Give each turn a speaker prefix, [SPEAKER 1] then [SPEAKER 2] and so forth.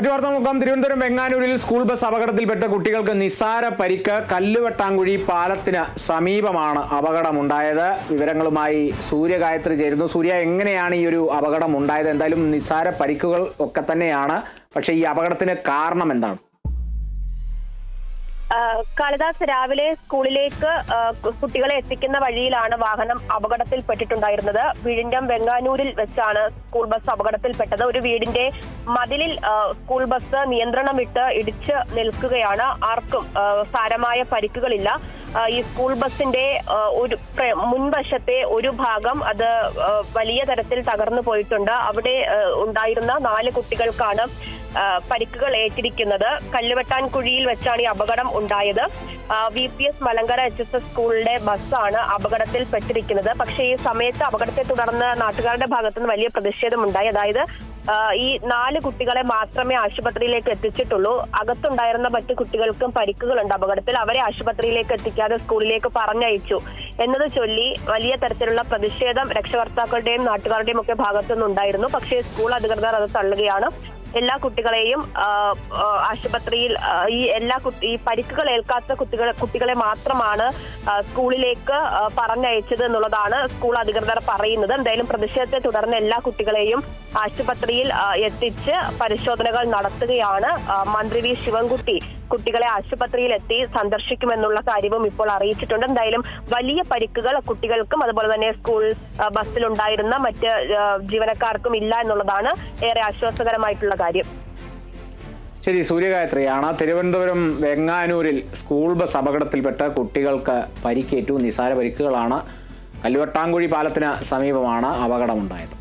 [SPEAKER 1] മറ്റു വാർത്ത നോക്കാം. തിരുവനന്തപുരം വെങ്ങാനൂരിൽ സ്കൂൾ ബസ് അപകടത്തിൽപ്പെട്ട കുട്ടികൾക്ക് നിസ്സാര പരിക്ക് കല്ലുവെട്ടാങ്കുഴി പാലത്തിന് സമീപമാണ് അപകടമുണ്ടായത്. വിവരങ്ങളുമായി സൂര്യ ഗായത്രി ചേരുന്നു. സൂര്യ എങ്ങനെയാണ് ഈ ഒരു അപകടം ഉണ്ടായത് എന്തായാലും നിസ്സാര പരിക്കുകൾ ഒക്കെ തന്നെയാണ്. പക്ഷേ ഈ അപകടത്തിന് കാരണം എന്താണ്?
[SPEAKER 2] കാളിദാസ് രാവിലെ സ്കൂളിലേക്ക് കുട്ടികളെ എത്തിക്കുന്ന വഴിയിലാണ് വാഹനം അപകടത്തിൽപ്പെട്ടിട്ടുണ്ടായിരുന്നത്. വിഴിഞ്ഞം വെങ്ങാനൂരിൽ വെച്ചാണ് സ്കൂൾ ബസ് അപകടത്തിൽപ്പെട്ടത്. ഒരു വീടിന്റെ മതിലിൽ സ്കൂൾ ബസ് നിയന്ത്രണം വിട്ട് ഇടിച്ച് നിൽക്കുകയാണ്. ആർക്കും സാരമായ പരിക്കുകളില്ല. ഈ സ്കൂൾ ബസിന്റെ ഒരു മുൻവശത്തെ ഒരു ഭാഗം അത് വലിയ തരത്തിൽ തകർന്നു പോയിട്ടുണ്ട്. അവിടെ ഉണ്ടായിരുന്ന നാല് കുട്ടികൾക്കാണ് പരിക്കുകൾ ഏറ്റിരിക്കുന്നത് കല്ലുവെട്ടാൻ കുഴിയിൽ വെച്ചാണ് ഈ അപകടം ഉണ്ടായത്. V P S Malankara H S S സ്കൂളിന്റെ ബസ്സാണ് അപകടത്തിൽ പെട്ടിരിക്കുന്നത്. പക്ഷേ ഈ സമയത്ത് അപകടത്തെ തുടർന്ന് നാട്ടുകാരുടെ ഭാഗത്തുനിന്ന് വലിയ പ്രതിഷേധമുണ്ടായി. അതായത് ഈ നാല് കുട്ടികളെ മാത്രമേ ആശുപത്രിയിലേക്ക് എത്തിച്ചിട്ടുള്ളൂ. അകത്തുണ്ടായിരുന്ന മറ്റു കുട്ടികൾക്കും പരിക്കുകളുണ്ട് അപകടത്തിൽ. അവരെ ആശുപത്രിയിലേക്ക് എത്തിക്കാതെ സ്കൂളിലേക്ക് പറഞ്ഞയച്ചു. എന്നത് ചൊല്ലി വലിയ തരത്തിലുള്ള പ്രതിഷേധം രക്ഷകർത്താക്കളുടെയും നാട്ടുകാരുടെയും ഒക്കെ ഭാഗത്തുനിന്നുണ്ടായിരുന്നു. പക്ഷേ സ്കൂൾ അധികൃതർ അത് തള്ളുകയാണ്. എല്ലാ കുട്ടികളെയും ആശുപത്രിയിൽ ഈ എല്ലാ ഈ പരിക്കുകൾ ഏൽക്കാത്ത കുട്ടികളെ കുട്ടികളെ മാത്രമാണ് സ്കൂളിലേക്ക് പറഞ്ഞയച്ചത് എന്നുള്ളതാണ് സ്കൂൾ അധികൃതർ പറയുന്നത്. എന്തായാലും പ്രതിഷേധത്തെ തുടർന്ന് എല്ലാ കുട്ടികളെയും ആശുപത്രിയിൽ എത്തിച്ച് പരിശോധനകൾ നടത്തുകയാണ് മന്ത്രി വി. ശിവൻകുട്ടി. കുട്ടികളെ ആശുപത്രിയിൽ എത്തി സന്ദർശിക്കുമെന്നുള്ള കാര്യവും ഇപ്പോൾ അറിയിച്ചിട്ടുണ്ട്. എന്തായാലും വലിയ പരിക്കുകൾ കുട്ടികൾക്കും അതുപോലെ തന്നെ സ്കൂൾ ബസ്സിലുണ്ടായിരുന്ന മറ്റ് ജീവനക്കാർക്കും ഇല്ല എന്നുള്ളതാണ് ഏറെ ആശ്വാസകരമായിട്ടുള്ള കാര്യം.
[SPEAKER 1] ശരി സൂര്യഗായത്രിയാണ് തിരുവനന്തപുരം വെങ്ങാനൂരിൽ സ്കൂൾ ബസ് അപകടത്തിൽപ്പെട്ട കുട്ടികൾക്ക് പരിക്കേറ്റു. നിസാര പരിക്കുകളാണ്. കല്ലുവട്ടാങ്കുഴി പാലത്തിന് സമീപമാണ് അപകടമുണ്ടായത്.